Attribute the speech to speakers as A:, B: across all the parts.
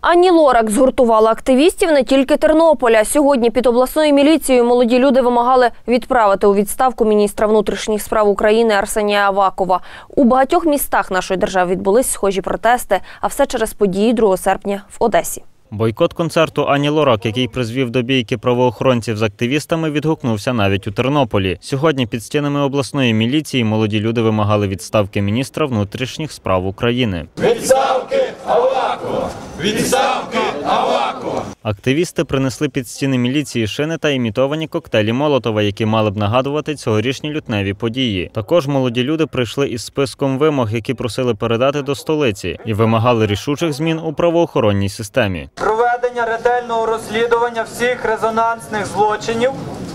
A: Ані Лорак згуртувала активістів не тільки Тернополя. Сьогодні під обласною міліцією молоді люди вимагали відправити у відставку міністра внутрішніх справ України Арсенія Авакова. У багатьох містах нашої держави відбулись схожі протести, а все через події 2 серпня в Одесі.
B: Бойкот концерту Ані Лорак, який призвів до бійки правоохоронців з активістами, відгукнувся навіть у Тернополі. Сьогодні під стінами обласної міліції молоді люди вимагали відставки міністра внутрішніх справ України.
C: Відставки Авакова! Відставки Авакова!
B: Активісти принесли під стіни міліції шини та імітовані коктейлі Молотова, які мали б нагадувати цьогорічні лютневі події. Також молоді люди прийшли із списком вимог, які просили передати до столиці, і вимагали рішучих змін у правоохоронній системі.
D: проведення ретельного розслідування всіх резонансних злочинів,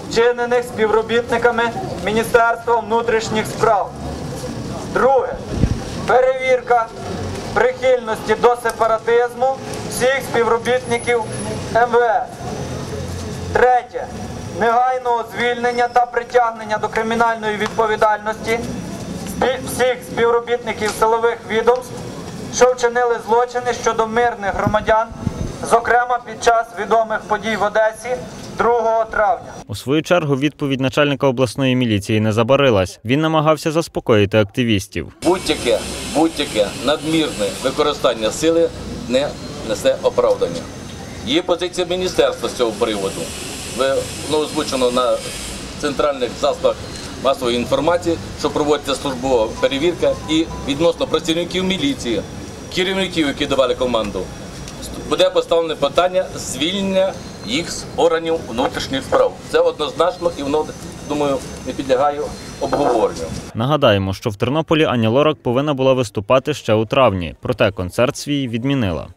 D: вчинених співробітниками Міністерства внутрішніх справ. Друге. Перевірка прихильності до сепаратизму всіх співробітників МВС. Третє. Негайного звільнення та притягнення до кримінальної відповідальності всіх співробітників силових відомств, що вчинили злочини щодо мирних громадян, зокрема під час відомих подій в Одесі 2 травня.
B: У свою чергу відповідь начальника обласної міліції не забарилась. Він намагався заспокоїти активістів.
E: будь-яке, будь-яке надмірне використання сили не несе оправдання. Є позиція міністерства з цього приводу. Ви ну, озвучено на центральних засобах масової інформації, що проводиться службова перевірка і відносно працівників міліції, керівників, які давали команду, буде поставлене питання звільнення їх з органів внутрішніх справ. Це однозначно і воно, думаю, не підлягає обговоренню.
B: Нагадаємо, що в Тернополі Ані Лорак повинна була виступати ще у травні, проте концерт свій відмінила.